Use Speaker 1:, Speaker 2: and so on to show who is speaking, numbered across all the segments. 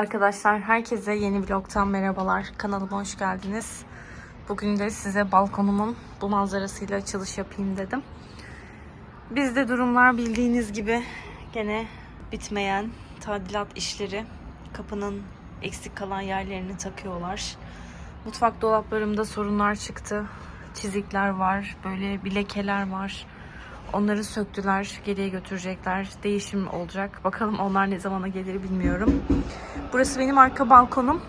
Speaker 1: Arkadaşlar herkese yeni vlogtan merhabalar. Kanalıma hoş geldiniz. Bugün de size balkonumun bu manzarasıyla açılış yapayım dedim. Bizde durumlar bildiğiniz gibi gene bitmeyen tadilat işleri. Kapının eksik kalan yerlerini takıyorlar. Mutfak dolaplarımda sorunlar çıktı. Çizikler var, böyle bir lekeler var. Onları söktüler, geriye götürecekler. Değişim olacak. Bakalım onlar ne zamana gelir bilmiyorum. Burası benim arka balkonum.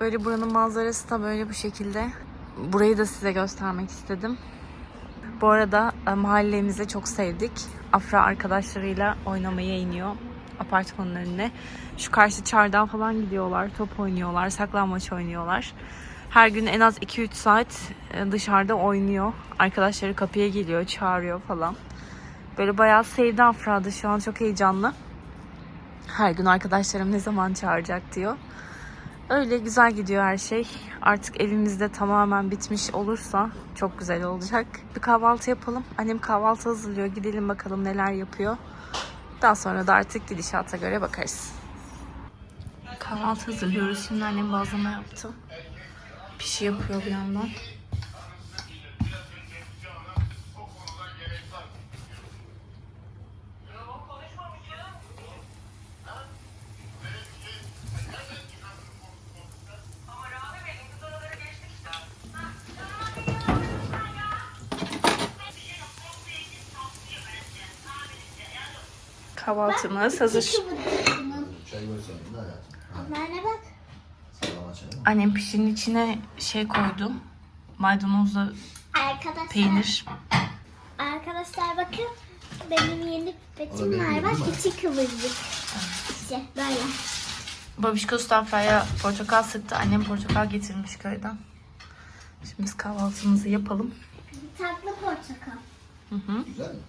Speaker 1: Böyle buranın manzarası da böyle bu şekilde. Burayı da size göstermek istedim. Bu arada e, mahallemizi çok sevdik. Afra arkadaşlarıyla oynamaya iniyor apartmanın önüne. Şu karşı çardan falan gidiyorlar, top oynuyorlar, saklanmaç oynuyorlar. Her gün en az 2-3 saat e, dışarıda oynuyor. Arkadaşları kapıya geliyor, çağırıyor falan. Böyle bayağı sevdi Afra da şu an çok heyecanlı. Her gün arkadaşlarım ne zaman çağıracak diyor. Öyle güzel gidiyor her şey. Artık evimizde tamamen bitmiş olursa çok güzel olacak. Bir kahvaltı yapalım. Annem kahvaltı hazırlıyor. Gidelim bakalım neler yapıyor. Daha sonra da artık gidişata göre bakarız. Kahvaltı hazırlıyoruz. Şimdi annem bazlama yaptı. Pişi yapıyor bir yandan. Kahvaltımız hazır.
Speaker 2: Anneanne bak.
Speaker 1: Annem pişinin içine şey koydu. Maydanozla
Speaker 2: Arkadaşlar.
Speaker 1: peynir.
Speaker 2: Arkadaşlar bakın. Benim yeni pipetim var. Bak içi kıvırcık. İşte böyle.
Speaker 1: Babişko Stafra'ya portakal sıktı. Annem portakal getirmiş köyden. Şimdi biz kahvaltımızı yapalım.
Speaker 2: Tatlı portakal.
Speaker 1: Hı hı.
Speaker 3: Güzel mi?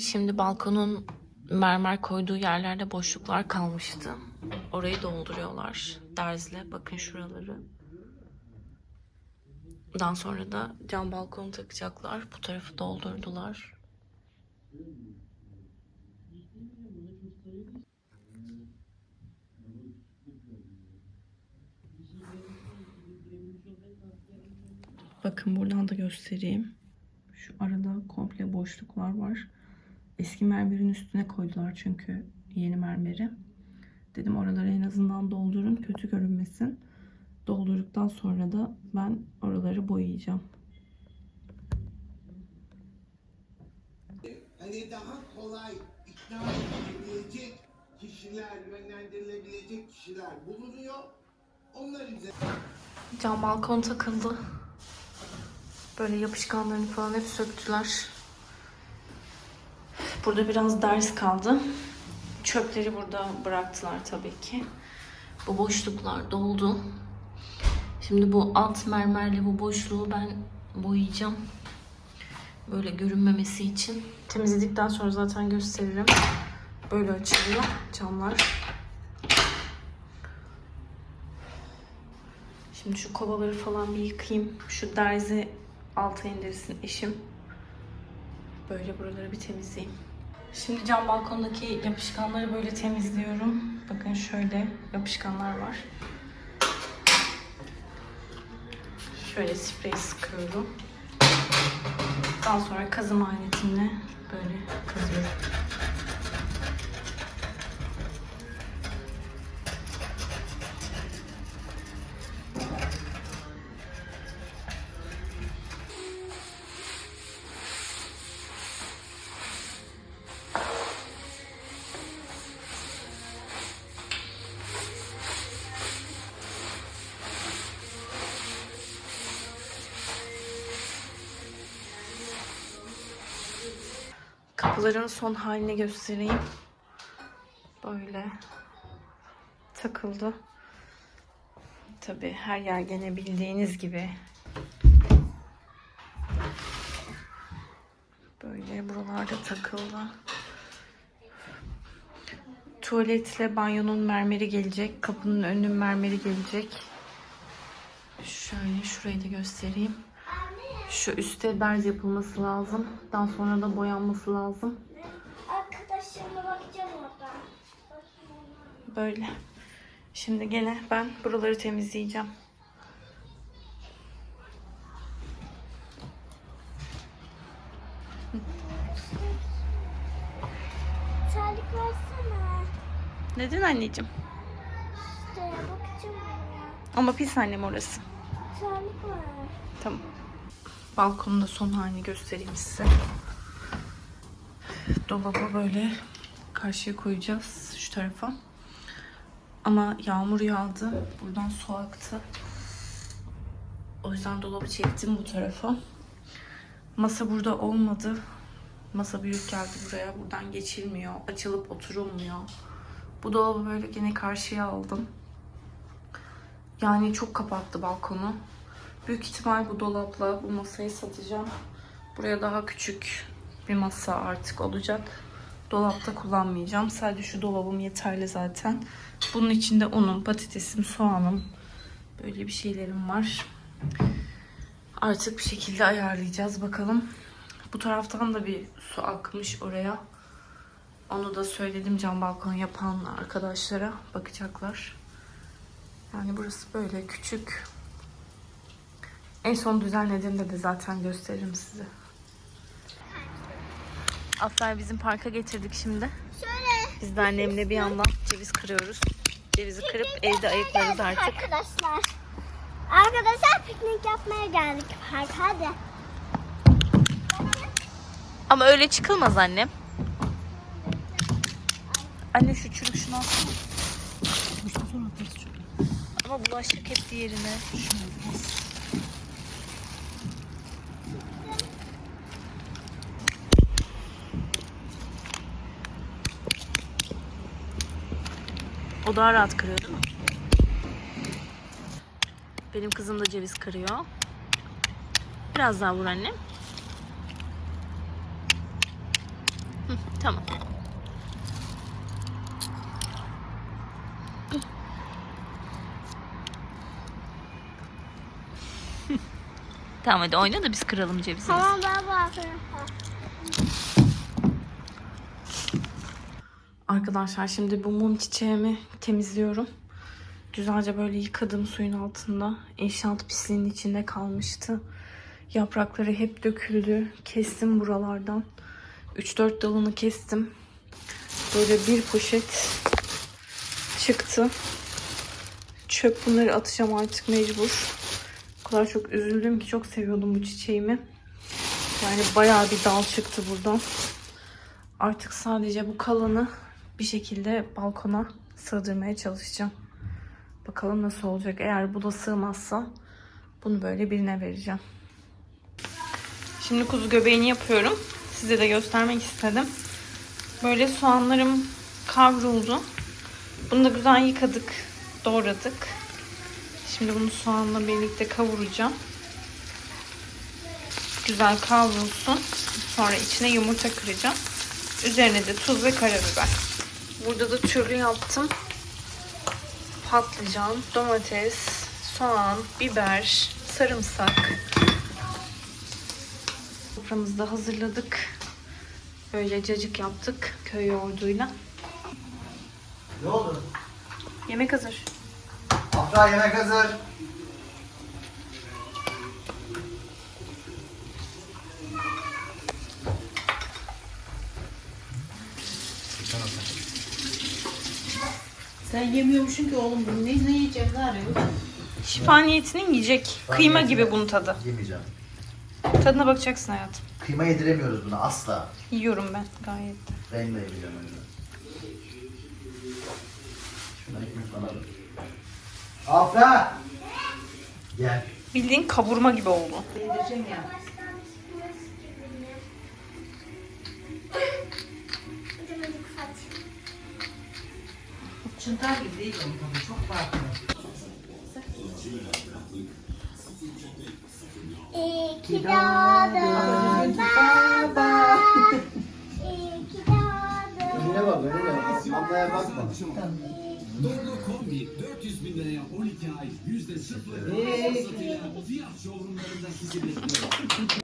Speaker 1: Şimdi balkonun mermer koyduğu yerlerde boşluklar kalmıştı. Orayı dolduruyorlar derzle. Bakın şuraları. Daha sonra da cam balkonu takacaklar. Bu tarafı doldurdular. Bakın buradan da göstereyim. Şu arada komple boşluklar var. Eski mermerin üstüne koydular çünkü yeni mermeri. Dedim oraları en azından doldurun kötü görünmesin. Doldurduktan sonra da ben oraları boyayacağım.
Speaker 4: hani daha kolay ikna edilebilecek kişiler, yönlendirilebilecek kişiler bulunuyor. Onlar üzerine
Speaker 1: Cam balkon takıldı. Böyle yapışkanlarını falan hep söktüler. Burada biraz ders kaldı. Çöpleri burada bıraktılar tabii ki. Bu boşluklar doldu. Şimdi bu alt mermerle bu boşluğu ben boyayacağım. Böyle görünmemesi için. Temizledikten sonra zaten gösteririm. Böyle açılıyor camlar. Şimdi şu kovaları falan bir yıkayayım. Şu derzi alta indirsin eşim. Böyle buraları bir temizleyeyim. Şimdi cam balkondaki yapışkanları böyle temizliyorum. Bakın şöyle yapışkanlar var. Şöyle sprey sıkıyorum. Daha sonra kazım aletimle böyle kazıyorum. Kapıların son halini göstereyim. Böyle takıldı. Tabi her yer gene bildiğiniz gibi. Böyle buralarda takıldı. Tuvaletle banyonun mermeri gelecek. Kapının önünün mermeri gelecek. Şöyle şurayı da göstereyim. Şu üstte derz yapılması lazım. Daha sonra da boyanması lazım.
Speaker 2: Arkadaşlarıma bakacağım oradan.
Speaker 1: Böyle. Şimdi gene ben buraları temizleyeceğim.
Speaker 2: Terlik versene.
Speaker 1: Neden anneciğim?
Speaker 2: İşte bakacağım.
Speaker 1: Ama pis annem orası.
Speaker 2: Terlik var.
Speaker 1: Tamam. Balkonda son halini göstereyim size. Dolabı böyle karşıya koyacağız şu tarafa. Ama yağmur yağdı. Buradan su aktı. O yüzden dolabı çektim bu tarafa. Masa burada olmadı. Masa büyük geldi buraya. Buradan geçilmiyor. Açılıp oturulmuyor. Bu dolabı böyle gene karşıya aldım. Yani çok kapattı balkonu. Büyük ihtimal bu dolapla bu masayı satacağım. Buraya daha küçük bir masa artık olacak. Dolapta kullanmayacağım. Sadece şu dolabım yeterli zaten. Bunun içinde unum, patatesim, soğanım. Böyle bir şeylerim var. Artık bir şekilde ayarlayacağız bakalım. Bu taraftan da bir su akmış oraya. Onu da söyledim cam balkon yapan arkadaşlara. Bakacaklar. Yani burası böyle küçük. En son düzenlediğimde de zaten gösteririm size. Afra'yı bizim parka getirdik şimdi.
Speaker 2: Şöyle.
Speaker 1: Biz de annemle bir yandan ceviz kırıyoruz. Cevizi kırıp evde ayıklarız artık.
Speaker 2: Arkadaşlar. Arkadaşlar piknik yapmaya geldik parka hadi.
Speaker 1: Ama öyle çıkılmaz annem. Anne şu çürük şunu alsana. Ama bulaşık hep diğerine. Daha rahat kırıyor değil mi? Benim kızım da ceviz kırıyor. Biraz daha vur annem. Hı, tamam. tamam hadi oyna da biz kıralım cevizimizi.
Speaker 2: Tamam baba.
Speaker 1: Arkadaşlar şimdi bu mum çiçeğimi temizliyorum. Güzelce böyle yıkadım suyun altında. İnşaat pisliğinin içinde kalmıştı. Yaprakları hep döküldü. Kestim buralardan. 3-4 dalını kestim. Böyle bir poşet çıktı. Çöp bunları atacağım artık mecbur. O kadar çok üzüldüm ki çok seviyordum bu çiçeğimi. Yani bayağı bir dal çıktı buradan. Artık sadece bu kalanı bir şekilde balkona sığdırmaya çalışacağım. Bakalım nasıl olacak. Eğer bu da sığmazsa bunu böyle birine vereceğim. Şimdi kuzu göbeğini yapıyorum. Size de göstermek istedim. Böyle soğanlarım kavruldu. Bunu da güzel yıkadık, doğradık. Şimdi bunu soğanla birlikte kavuracağım. Güzel kavrulsun. Sonra içine yumurta kıracağım. Üzerine de tuz ve karabiber. Burada da türlü yaptım. Patlıcan, domates, soğan, biber, sarımsak. Soframızı da hazırladık. Böyle cacık yaptık köy yoğurduyla.
Speaker 3: Ne oldu?
Speaker 1: Yemek hazır.
Speaker 3: Afra yemek hazır.
Speaker 5: Sen yemiyormuşsun ki oğlum bunu ne, ne yiyeceğim ne arıyor?
Speaker 1: Şifa niyetinin yiyecek. Kıyma gibi bunun tadı.
Speaker 3: Yemeyeceğim.
Speaker 1: Tadına bakacaksın hayatım.
Speaker 3: Kıyma yediremiyoruz buna asla.
Speaker 1: Yiyorum ben gayet.
Speaker 3: Ben de yemeyeceğim öyle. Şuna ekmek bana ver. Afra! Gel.
Speaker 1: Bildiğin kavurma gibi oldu.
Speaker 5: Yedireceğim ya. Çıntar gibi değil onun tadı çok farklı.
Speaker 2: İyi ki doğdun baba. İyi ki doğdun.
Speaker 3: Önüne bak önüne. Ablaya bakma.
Speaker 6: Doğru kombi 400 bin liraya 12 ay yüzde sıfır fiyat showroomlarında sizi bekliyor.